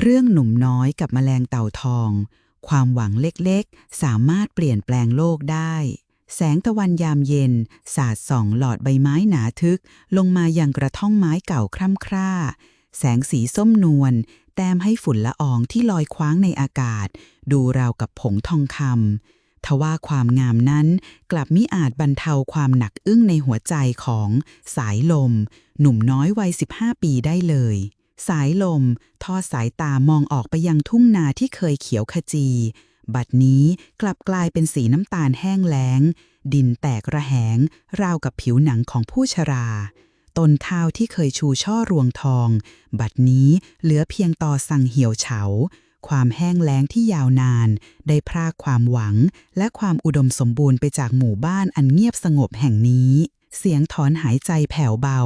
เรื่องหนุ่มน้อยกับแมลงเต่าทอง ความหวังเล็กๆ สามารถเปลี่ยนแปลงโลกได้ แสงตะวันยามเย็น สาดส่องหลอดใบไม้หนาทึก ลงมายังกระท่องไม้เก่าคร่ำคร่า แสงสีส้มนวล แต้มให้ฝุ่นละอองที่ลอยคว้างในอากาศ ดูราวกับผงทองคำทว่าความงามนั้นกลับมิอาจบรรเทาความหนักอึ้งในหัวใจของสายลม หนุ่มน้อยวัย 15 ปีได้เลย สายลม ทอดสายตามองออกไปยังทุ่งนาที่เคยเขียวขจี บัดนี้กลับกลายเป็นสีน้ำตาลแห้งแล้ง ดินแตกระแหง ราวกับผิวหนังของผู้ชราต้นข้าวที่เคยชูช่อรวงทอง บัดนี้เหลือเพียงตอสั่งเหี่ยวเฉา ความแห้งแล้งที่ยาวนาน ได้พรากความหวัง และความอุดมสมบูรณ์ไปจากหมู่บ้านอันเงียบสงบแห่งนี้ เสียงถอนหายใจแผ่วเบา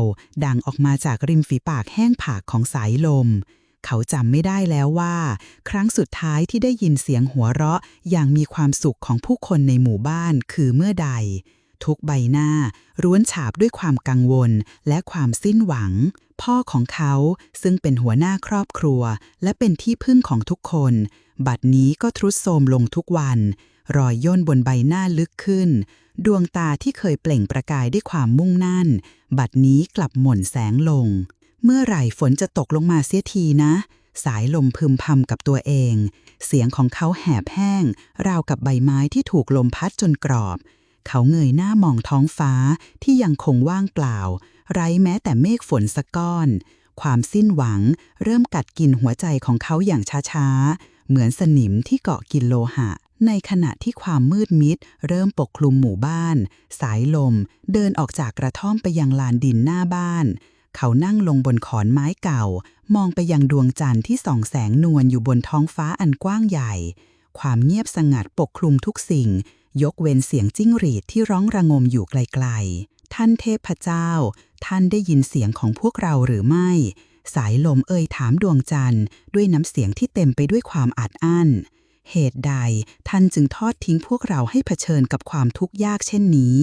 ดังออกมาจากริมฝีปากแห้งผากของสายลม เขาจำไม่ได้แล้วว่า ครั้งสุดท้ายที่ได้ยินเสียงหัวเราะอย่างมีความสุขของผู้คนในหมู่บ้านคือเมื่อใด ทุกใบหน้าร้วนฉาบด้วยความกังวลและความสิ้นหวัง พ่อของเขาซึ่งเป็นหัวหน้าครอบครัว และเป็นที่พึ่งของทุกคน บัดนี้ก็ทรุดโทรมลงทุกวัน รอยย่นบนใบหน้าลึกขึ้น ดวงตาที่เคยเปล่งประกายด้วยความมุ่งนั่น บัดนี้กลับหม่นแสงลง เมื่อไหร่ฝนจะตกลงมาเสียทีนะ สายลมพึมพำกับตัวเอง เสียงของเขาแหบแห้ง ราวกับใบไม้ที่ถูกลมพัดจนกรอบ เขาเงยหน้ามองท้องฟ้าที่ยังคงว่างเปล่า ไร้แม้แต่เมฆฝนสักก้อนความสิ้นหวังเริ่มกัดกินหัวใจของเขาอย่างช้าๆ เหมือนสนิมที่เกาะกินโลหะ ในขณะที่ความมืดมิด เริ่มปกคลุมหมู่บ้าน สายลม เดินออกจากกระท่อมไปยังลานดินหน้าบ้าน เขานั่งลงบนขอนไม้เก่า มองไปยังดวงจันทร์ที่ส่องแสงนวลอยู่บนท้องฟ้าอันกว้างใหญ่ ความเงียบสงัดปกคลุมทุกสิ่ง ยกเว้นเสียงจิ้งหรีดที่ร้องระงมอยู่ไกลๆ ท่านเทพเจ้า ท่านได้ยินเสียงของพวกเราหรือไม่ สายลมเอ่ยถามดวงจันทร์ ด้วยน้ำเสียงที่เต็มไปด้วยความอัดอั้น เหตุใดท่านจึงทอดทิ้งพวกเราให้เผชิญกับความทุกข์ยากเช่นนี้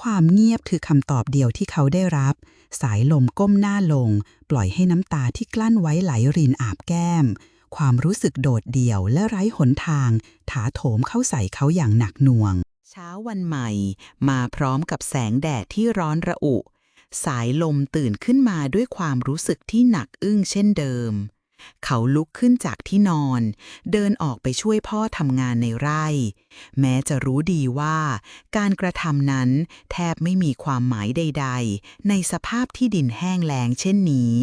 ความเงียบคือคำตอบเดียวที่เขาได้รับ สายลมก้มหน้าลง ปล่อยให้น้ำตาที่กลั้นไว้ไหลรินอาบแก้ม ความรู้สึกโดดเดี่ยวและไร้หนทาง ถาโถมเข้าใส่เขาอย่างหนักหน่วง เช้าวันใหม่ มาพร้อมกับแสงแดดที่ร้อนระอุ สายลมตื่นขึ้นมาด้วยความรู้สึกที่หนักอึ้งเช่นเดิม เขาลุกขึ้นจากที่นอน เดินออกไปช่วยพ่อทำงานในไร่ แม้จะรู้ดีว่า การกระทำนั้นแทบไม่มีความหมายใด ๆ ในสภาพที่ดินแห้งแล้งเช่นนี้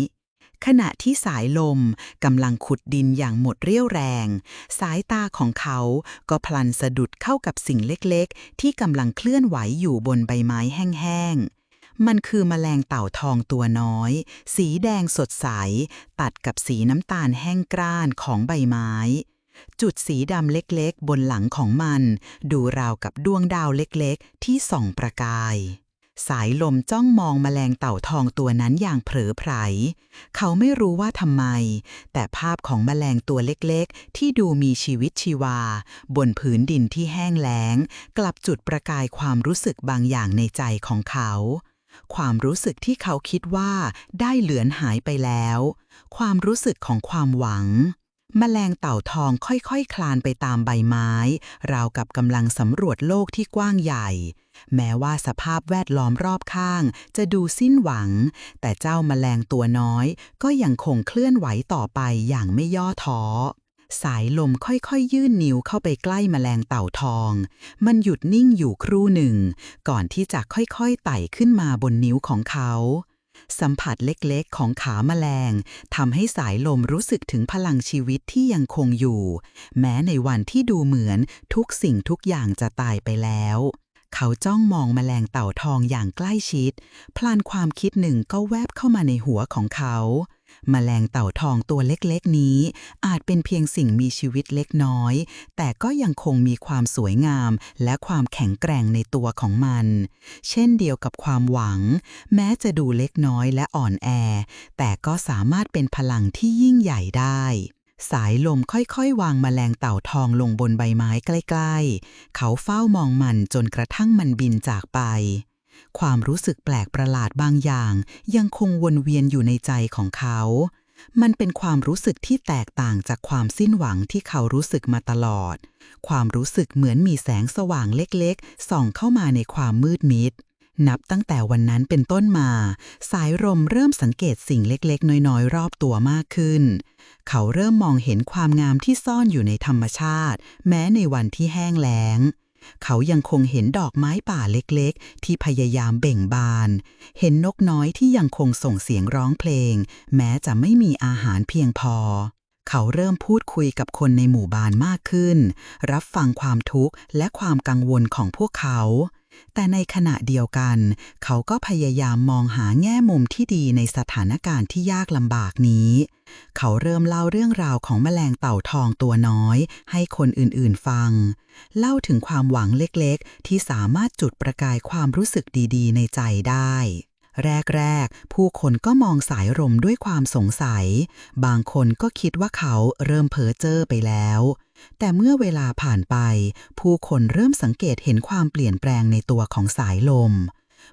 ขณะที่สายลมกำลังขุดดินอย่างหมดเรี่ยวแรง สายตาของเขาก็พลันสะดุดเข้ากับสิ่งเล็กๆ ที่กำลังเคลื่อนไหวอยู่บนใบไม้แห้งๆ มันคือแมลงเต่าทองตัวน้อย สีแดงสดใส ตัดกับสีน้ำตาลแห้งกร้านของใบไม้ จุดสีดำเล็กๆ บนหลังของมัน ดูราวกับดวงดาวเล็กๆ ที่ส่องประกาย สายลมจ้องมองแมลงเต่าทองตัวนั้นอย่างเผลอไผลเขาไม่รู้ว่าทำไม แต่ภาพของแมลงตัวเล็กๆ ที่ดูมีชีวิตชีวา บนผืนดินที่แห้งแล้ง กลับจุดประกายความรู้สึกบางอย่างในใจของเขา ความรู้สึกที่เขาคิดว่าได้เหลือนหายไปแล้ว ความรู้สึกของความหวัง แมลงเต่าทองค่อยๆคลานไปตามใบไม้ ราวกับกำลังสำรวจโลกที่กว้างใหญ่ แม้ว่าสภาพแวดล้อมรอบข้าง จะดูสิ้นหวัง แต่เจ้าแมลงตัวน้อย ก็ยังคงเคลื่อนไหวต่อไปอย่างไม่ย่อท้อ สายลมค่อยๆ ยื่นนิ้วเข้าไปใกล้แมลงเต่าทอง มันหยุดนิ่งอยู่ครู่หนึ่ง ก่อนที่จะค่อยๆ ไต่ขึ้นมาบนนิ้วของเขา สัมผัสเล็กๆ ของขาแมลงทำให้สายลมรู้สึกถึงพลังชีวิตที่ยังคงอยู่ แม้ในวันที่ดูเหมือนทุกสิ่งทุกอย่างจะตายไปแล้วเขาจ้องมองแมลงเต่าทองอย่างใกล้ชิด พลันความคิดหนึ่งก็แวบเข้ามาในหัวของเขา แมลงเต่าทองตัวเล็กๆนี้ อาจเป็นเพียงสิ่งมีชีวิตเล็กน้อย แต่ก็ยังคงมีความสวยงามและความแข็งแกร่งในตัวของมัน เช่นเดียวกับความหวัง แม้จะดูเล็กน้อยและอ่อนแอ แต่ก็สามารถเป็นพลังที่ยิ่งใหญ่ได้สายลมค่อยๆ วางแมลงเต่าทองลงบนใบไม้ใกล้ ๆ เขาเฝ้ามองมันจนกระทั่งมันบินจากไป ความรู้สึกแปลกประหลาดบางอย่าง ยังคงวนเวียนอยู่ในใจของเขา มันเป็นความรู้สึกที่แตกต่างจากความสิ้นหวังที่เขารู้สึกมาตลอด ความรู้สึกเหมือนมีแสงสว่างเล็กๆ ส่องเข้ามาในความมืดมิดนับตั้งแต่วันนั้นเป็นต้นมา สายลมเริ่มสังเกตสิ่งเล็กๆ น้อยๆ รอบตัวมากขึ้น เขาเริ่มมองเห็นความงามที่ซ่อนอยู่ในธรรมชาติ แม้ในวันที่แห้งแล้ง เขายังคงเห็นดอกไม้ป่าเล็กๆ ที่พยายามเบ่งบาน เห็นนกน้อยที่ยังคงส่งเสียงร้องเพลง แม้จะไม่มีอาหารเพียงพอ เขาเริ่มพูดคุยกับคนในหมู่บ้านมากขึ้น รับฟังความทุกข์และความกังวลของพวกเขา แต่ในขณะเดียวกัน เขาก็พยายามมองหาแง่มุมที่ดีในสถานการณ์ที่ยากลำบากนี้ เขาเริ่มเล่าเรื่องราวของแมลงเต่าทองตัวน้อย ให้คนอื่นๆฟัง เล่าถึงความหวังเล็กๆ ที่สามารถจุดประกายความรู้สึกดีๆ ในใจได้ แรก ๆ ผู้คนก็มองสายลมด้วยความสงสัย บางคนก็คิดว่าเขาเริ่มเพ้อเจ้อไปแล้ว แต่เมื่อเวลาผ่านไป ผู้คนเริ่มสังเกตเห็นความเปลี่ยนแปลงในตัวของสายลม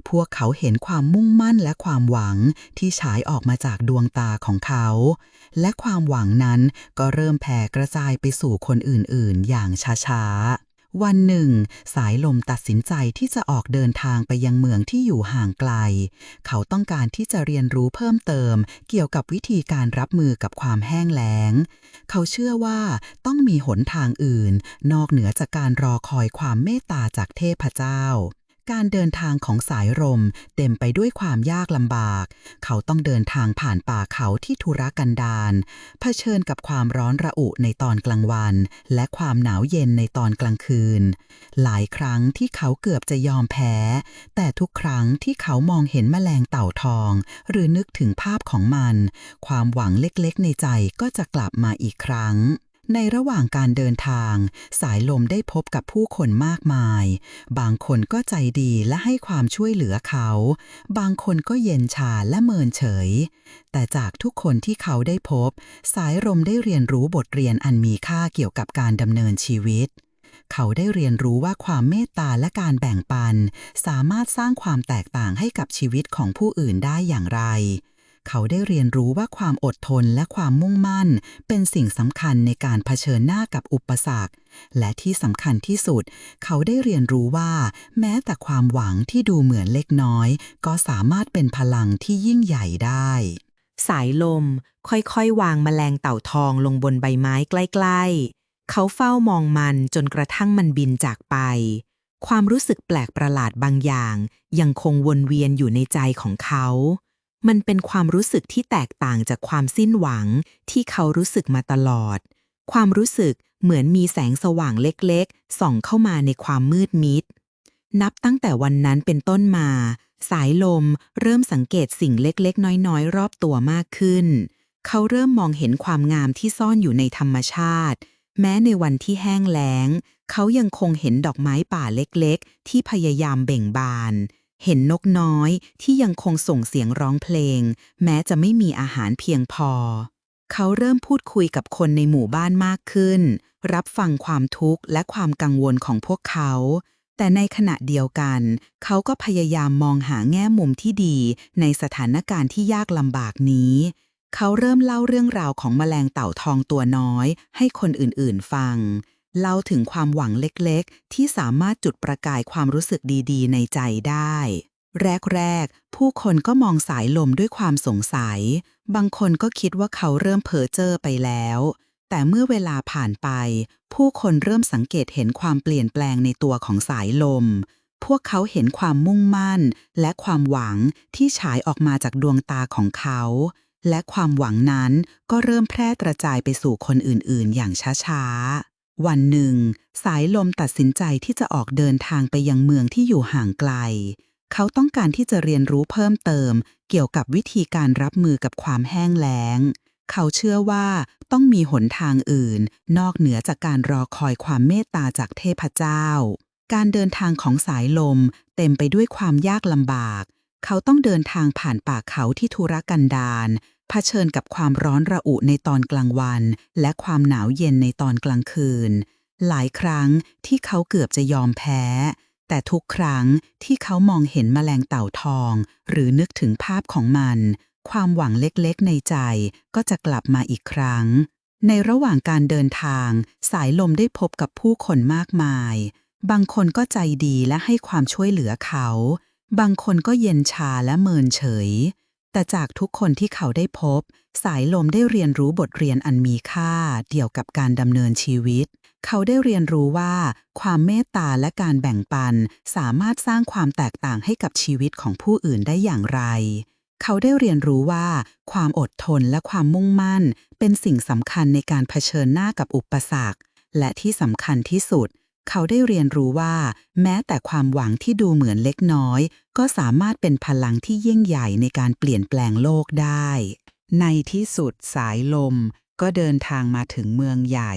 พวกเขาเห็นความมุ่งมั่นและความหวังที่ฉายออกมาจากดวงตาของเขา และความหวังนั้นก็เริ่มแผ่กระจายไปสู่คนอื่นๆ อย่างช้าๆ วันหนึ่ง สายลมตัดสินใจที่จะออกเดินทางไปยังเมืองที่อยู่ห่างไกล เขาต้องการที่จะเรียนรู้เพิ่มเติม เกี่ยวกับวิธีการรับมือกับความแห้งแล้ง เขาเชื่อว่าต้องมีหนทางอื่น นอกเหนือจากการรอคอยความเมตตาจากเทพเจ้า การเดินทางของสายลมเต็มไปด้วยความยากลำบาก เขาต้องเดินทางผ่านป่าเขาที่ทุรกันดารเผชิญกับความร้อนระอุในตอนกลางวัน และความหนาวเย็นในตอนกลางคืน หลายครั้งที่เขาเกือบจะยอมแพ้ แต่ทุกครั้งที่เขามองเห็นแมลงเต่าทอง หรือนึกถึงภาพของมัน ความหวังเล็กๆในใจก็จะกลับมาอีกครั้ง ในระหว่างการเดินทาง สายลมได้พบกับผู้คนมากมาย บางคนก็ใจดีและให้ความช่วยเหลือเขา บางคนก็เย็นชาและเมินเฉย แต่จากทุกคนที่เขาได้พบ สายลมได้เรียนรู้บทเรียนอันมีค่าเกี่ยวกับการดำเนินชีวิตเขาได้เรียนรู้ว่าความเมตตาและการแบ่งปัน สามารถสร้างความแตกต่างให้กับชีวิตของผู้อื่นได้อย่างไร เขาได้เรียนรู้ว่าความอดทนและความมุ่งมั่น เป็นสิ่งสำคัญในการเผชิญหน้ากับอุปสรรค และที่สำคัญที่สุด เขาได้เรียนรู้ว่า แม้แต่ความหวังที่ดูเหมือนเล็กน้อย ก็สามารถเป็นพลังที่ยิ่งใหญ่ได้ สายลม ค่อยๆ วางแมลงเต่าทองลงบนใบไม้ใกล้ ๆ เขาเฝ้ามองมันจนกระทั่งมันบินจากไป ความรู้สึกแปลกประหลาดบางอย่าง ยังคงวนเวียนอยู่ในใจของเขา มันเป็นความรู้สึกที่แตกต่างจากความสิ้นหวังที่เขารู้สึกมาตลอด ความรู้สึกเหมือนมีแสงสว่างเล็กๆ ส่องเข้ามาในความมืดมิด นับตั้งแต่วันนั้นเป็นต้นมา สายลมเริ่มสังเกตสิ่งเล็กๆ น้อยๆ รอบตัวมากขึ้น เขาเริ่มมองเห็นความงามที่ซ่อนอยู่ในธรรมชาติ แม้ในวันที่แห้งแล้ง เขายังคงเห็นดอกไม้ป่าเล็กๆ ที่พยายามเบ่งบาน เห็นนกน้อยที่ยังคงส่งเสียงร้องเพลง แม้จะไม่มีอาหารเพียงพอ เขาเริ่มพูดคุยกับคนในหมู่บ้านมากขึ้น รับฟังความทุกข์และความกังวลของพวกเขา แต่ในขณะเดียวกัน เขาก็พยายามมองหาแง่มุมที่ดีในสถานการณ์ที่ยากลำบากนี้ เขาเริ่มเล่าเรื่องราวของแมลงเต่าทองตัวน้อย ให้คนอื่นๆ ฟัง เล่าถึงความหวังเล็กๆ ที่สามารถจุดประกายความรู้สึกดีๆ ในใจได้ แรกๆ ผู้คนก็มองสายลมด้วยความสงสัย บางคนก็คิดว่าเขาเริ่มเพ้อเจ้อไปแล้ว แต่เมื่อเวลาผ่านไป ผู้คนเริ่มสังเกตเห็นความเปลี่ยนแปลงในตัวของสายลม พวกเขาเห็นความมุ่งมั่น และความหวังที่ฉายออกมาจากดวงตาของเขา และความหวังนั้นก็เริ่มแพร่กระจายไปสู่คนอื่นๆ อย่างช้าๆ วันหนึ่ง สายลมตัดสินใจที่จะออกเดินทางไปยังเมืองที่อยู่ห่างไกล เขาต้องการที่จะเรียนรู้เพิ่มเติม เกี่ยวกับวิธีการรับมือกับความแห้งแล้ง เขาเชื่อว่าต้องมีหนทางอื่น นอกเหนือจากการรอคอยความเมตตาจากเทพเจ้า การเดินทางของสายลมเต็มไปด้วยความยากลำบาก เขาต้องเดินทางผ่านป่าเขาที่ทุรกันดาร เผชิญกับความร้อนระอุในตอนกลางวัน และความหนาวเย็นในตอนกลางคืน หลายครั้งที่เขาเกือบจะยอมแพ้ แต่ทุกครั้งที่เขามองเห็นแมลงเต่าทอง หรือนึกถึงภาพของมัน ความหวังเล็กๆในใจก็จะกลับมาอีกครั้ง ในระหว่างการเดินทาง สายลมได้พบกับผู้คนมากมาย บางคนก็ใจดีและให้ความช่วยเหลือเขา บางคนก็เย็นชาและเมินเฉย แต่จากทุกคนที่เขาได้พบ สายลมได้เรียนรู้บทเรียนอันมีค่าเกี่ยวกับการดำเนินชีวิต เขาได้เรียนรู้ว่า ความเมตตาและการแบ่งปัน สามารถสร้างความแตกต่างให้กับชีวิตของผู้อื่นได้อย่างไร เขาได้เรียนรู้ว่า ความอดทนและความมุ่งมั่น เป็นสิ่งสำคัญในการเผชิญหน้ากับอุปสรรค และที่สำคัญที่สุด เขาได้เรียนรู้ว่า แม้แต่ความหวังที่ดูเหมือนเล็กน้อย ก็สามารถเป็นพลังที่ยิ่งใหญ่ในการเปลี่ยนแปลงโลกได้ ในที่สุดสายลมก็เดินทางมาถึงเมืองใหญ่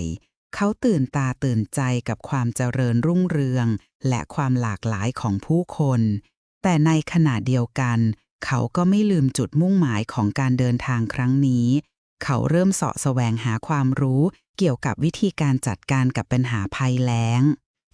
เขาตื่นตาตื่นใจกับความเจริญรุ่งเรือง และความหลากหลายของผู้คน แต่ในขณะเดียวกัน เขาก็ไม่ลืมจุดมุ่งหมายของการเดินทางครั้งนี้ เขาเริ่มเสาะแสวงหาความรู้เกี่ยวกับวิธีการจัดการกับปัญหาภัยแล้ง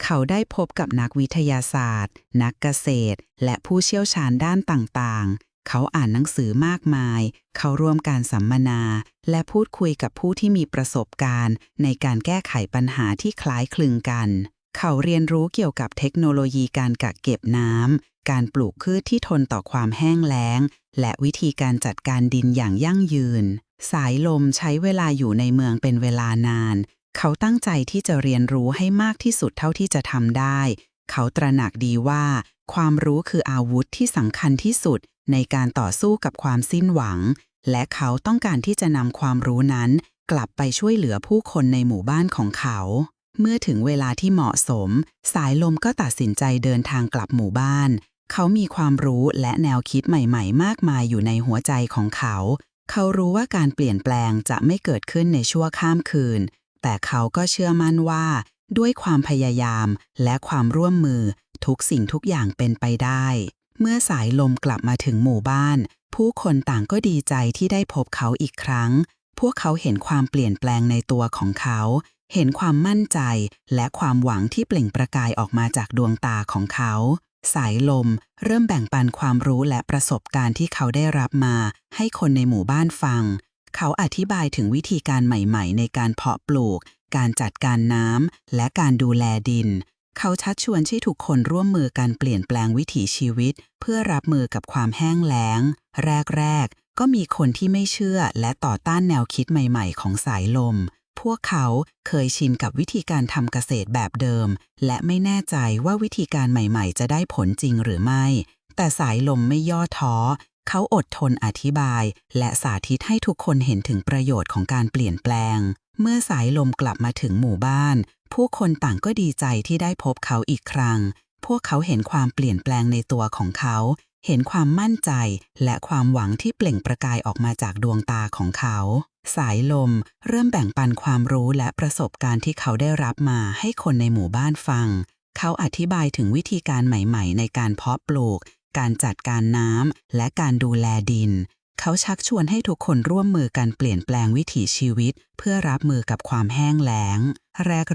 เขาได้พบกับนักวิทยาศาสตร์ นักเกษตร และผู้เชี่ยวชาญด้านต่างๆ เขาอ่านหนังสือมากมาย เขาร่วมการสัมมนา และพูดคุยกับผู้ที่มีประสบการณ์ ในการแก้ไขปัญหาที่คล้ายคลึงกัน เขาเรียนรู้เกี่ยวกับเทคโนโลยีการกักเก็บน้ำการปลูกพืชที่ทนต่อความแห้งแล้ง และวิธีการจัดการดินอย่างยั่งยืน สายลมใช้เวลาอยู่ในเมืองเป็นเวลานาน เขาตั้งใจที่จะเรียนรู้ให้มากที่สุดเท่าที่จะทำได้ เขาตระหนักดีว่า ความรู้คืออาวุธที่สำคัญที่สุดในการต่อสู้กับความสิ้นหวัง และเขาต้องการที่จะนำความรู้นั้น กลับไปช่วยเหลือผู้คนในหมู่บ้านของเขา เมื่อถึงเวลาที่เหมาะสม สายลมก็ตัดสินใจเดินทางกลับหมู่บ้าน เขามีความรู้และแนวคิดใหม่ ๆ มากมายอยู่ในหัวใจของเขา เขารู้ว่าการเปลี่ยนแปลงจะไม่เกิดขึ้นในชั่วข้ามคืน แต่เขาก็เชื่อมั่นว่าด้วยความพยายามและความร่วมมือ ทุกสิ่งทุกอย่างเป็นไปได้ เมื่อสายลมกลับมาถึงหมู่บ้าน ผู้คนต่างก็ดีใจที่ได้พบเขาอีกครั้ง พวกเขาเห็นความเปลี่ยนแปลงในตัวของเขา เห็นความมั่นใจและความหวังที่เปล่งประกายออกมาจากดวงตาของเขา สายลม เริ่มแบ่งปันความรู้และประสบการณ์ที่เขาได้รับมา ให้คนในหมู่บ้านฟัง เขาอธิบายถึงวิธีการใหม่ๆ ในการเพาะปลูก การจัดการน้ำและการดูแลดิน เขาชักชวนให้ทุกคนร่วมมือกันเปลี่ยนแปลงวิถีชีวิต เพื่อรับมือกับความแห้งแล้ง แรกๆก็มีคนที่ไม่เชื่อและต่อต้านแนวคิดใหม่ ๆ ของสายลม พวกเขาเคยชินกับวิธีการทำเกษตรแบบเดิม และไม่แน่ใจว่าวิธีการใหม่ๆ จะได้ผลจริงหรือไม่ แต่สายลมไม่ย่อท้อ เขาอดทนอธิบาย และสาธิตให้ทุกคนเห็นถึงประโยชน์ของการเปลี่ยนแปลง เมื่อสายลมกลับมาถึงหมู่บ้าน ผู้คนต่างก็ดีใจที่ได้พบเขาอีกครั้ง พวกเขาเห็นความเปลี่ยนแปลงในตัวของเขา เห็นความมั่นใจ และความหวังที่เปล่งประกายออกมาจากดวงตาของเขา สายลมเริ่มแบ่งปันความรู้และประสบการณ์ที่เขาได้รับมาให้คนในหมู่บ้านฟัง เขาอธิบายถึงวิธีการใหม่ๆ ในการเพาะปลูก การจัดการน้ำและการดูแลดิน เขาชักชวนให้ทุกคนร่วมมือกันเปลี่ยนแปลงวิถีชีวิต เพื่อรับมือกับความแห้งแล้ง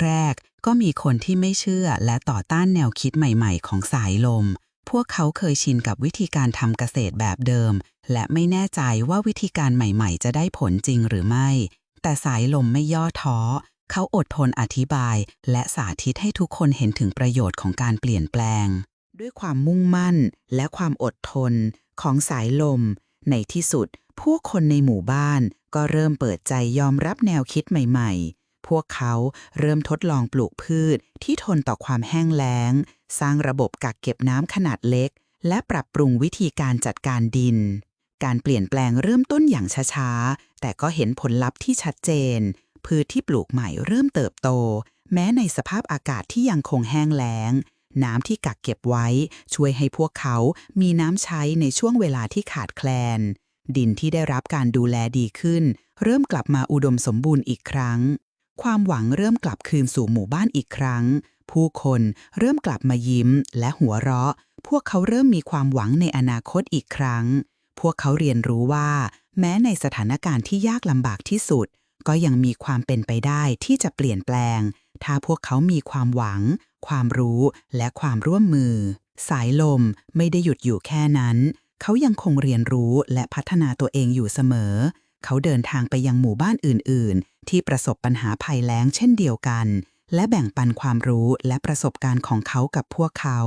แรกๆ ก็มีคนที่ไม่เชื่อและต่อต้านแนวคิดใหม่ ๆ ของสายลม พวกเขาเคยชินกับวิธีการทำเกษตรแบบเดิม และไม่แน่ใจว่าวิธีการใหม่ๆ จะได้ผลจริงหรือไม่ แต่สายลมไม่ย่อท้อ เขาอดทนอธิบาย และสาธิตให้ทุกคนเห็นถึงประโยชน์ของการเปลี่ยนแปลง ด้วยความมุ่งมั่นและความอดทนของสายลม ในที่สุด ผู้คนในหมู่บ้านก็เริ่มเปิดใจยอมรับแนวคิดใหม่ ๆ พวกเขาเริ่มทดลองปลูกพืชที่ทนต่อความแห้งแล้ง สร้างระบบกักเก็บน้ำขนาดเล็ก และปรับปรุงวิธีการจัดการดิน การเปลี่ยนแปลงเริ่มต้นอย่างช้าๆ แต่ก็เห็นผลลัพธ์ที่ชัดเจน พืชที่ปลูกใหม่เริ่มเติบโต แม้ในสภาพอากาศที่ยังคงแห้งแล้ง น้ำที่กักเก็บไว้ ช่วยให้พวกเขามีน้ำใช้ในช่วงเวลาที่ขาดแคลน ดินที่ได้รับการดูแลดีขึ้น เริ่มกลับมาอุดมสมบูรณ์อีกครั้งความหวังเริ่มกลับคืนสู่หมู่บ้านอีกครั้ง ผู้คนเริ่มกลับมายิ้มและหัวเราะ พวกเขาเริ่มมีความหวังในอนาคตอีกครั้ง พวกเขาเรียนรู้ว่า แม้ในสถานการณ์ที่ยากลำบากที่สุด ก็ยังมีความเป็นไปได้ที่จะเปลี่ยนแปลง ถ้าพวกเขามีความหวัง ความรู้และความร่วมมือ สายลมไม่ได้หยุดอยู่แค่นั้น เขายังคงเรียนรู้และพัฒนาตัวเองอยู่เสมอ เขาเดินทางไปยังหมู่บ้านอื่น ๆ ที่ประสบปัญหาภัยแล้งเช่นเดียวกัน และแบ่งปันความรู้และประสบการณ์ของเขากับพวกเขา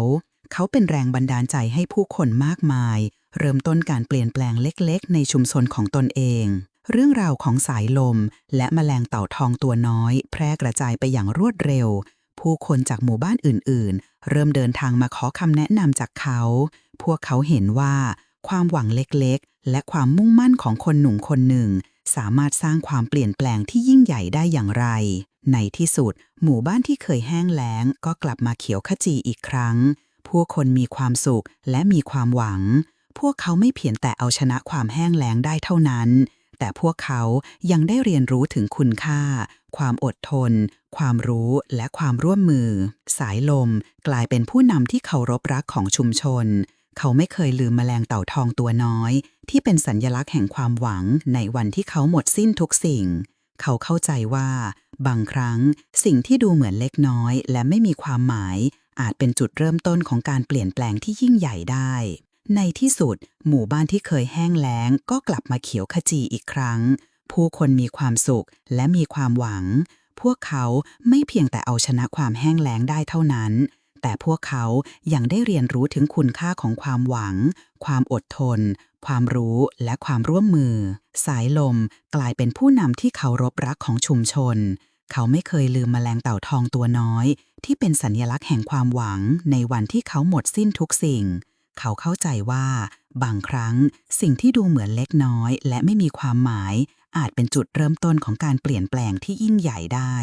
เขาเป็นแรงบันดาลใจให้ผู้คนมากมาย เริ่มต้นการเปลี่ยนแปลงเล็กๆ ในชุมชนของตนเอง เรื่องราวของสายลม และแมลงเต่าทองตัวน้อย แพร่กระจายไปอย่างรวดเร็ว ผู้คนจากหมู่บ้านอื่น ๆ เริ่มเดินทางมาขอคำแนะนำจากเขา พวกเขาเห็นว่า ความหวังเล็กๆ และความมุ่งมั่นของคนหนุ่มคนหนึ่ง สามารถสร้างความเปลี่ยนแปลงที่ยิ่งใหญ่ได้อย่างไร ในที่สุด หมู่บ้านที่เคยแห้งแล้ง ก็กลับมาเขียวขจีอีกครั้ง ผู้คนมีความสุขและมีความหวัง พวกเขาไม่เพียงแต่เอาชนะความแห้งแล้งได้เท่านั้น แต่พวกเขายังได้เรียนรู้ถึงคุณค่า ความอดทน ความรู้และความร่วมมือ สายลม กลายเป็นผู้นำที่เคารพรักของชุมชน เขาไม่เคยลืมแมลงเต่าทองตัวน้อย ที่เป็นสัญญลักษณ์แห่งความหวังในวันที่เขาหมดสิ้นทุกสิ่ง เขาเข้าใจว่า บางครั้งสิ่งที่ดูเหมือนเล็กน้อย และไม่มีความหมาย อาจเป็นจุดเริ่มต้นของการเปลี่ยนแปลงที่ยิ่งใหญ่ได้ ในที่สุด หมู่บ้านที่เคยแห้งแล้ง ก็กลับมาเขียวขจีอีกครั้ง ผู้คนมีความสุขและมีความหวัง พวกเขาไม่เพียงแต่เอาชนะความแห้งแล้งได้เท่านั้น แต่พวกเขายังได้เรียนรู้ถึงคุณค่าของความหวัง ความอดทน ความรู้และความร่วมมือ สายลมกลายเป็นผู้นำที่เคารพรักของชุมชน เขาไม่เคยลืมแมลงเต่าทองตัวน้อย ที่เป็นสัญญลักษณ์แห่งความหวัง ในวันที่เขาหมดสิ้นทุกสิ่ง เขาเข้าใจว่า บางครั้งสิ่งที่ดูเหมือนเล็กน้อย และไม่มีความหมาย อาจเป็นจุดเริ่มต้นของการเปลี่ยนแปลงที่ยิ่งใหญ่ได้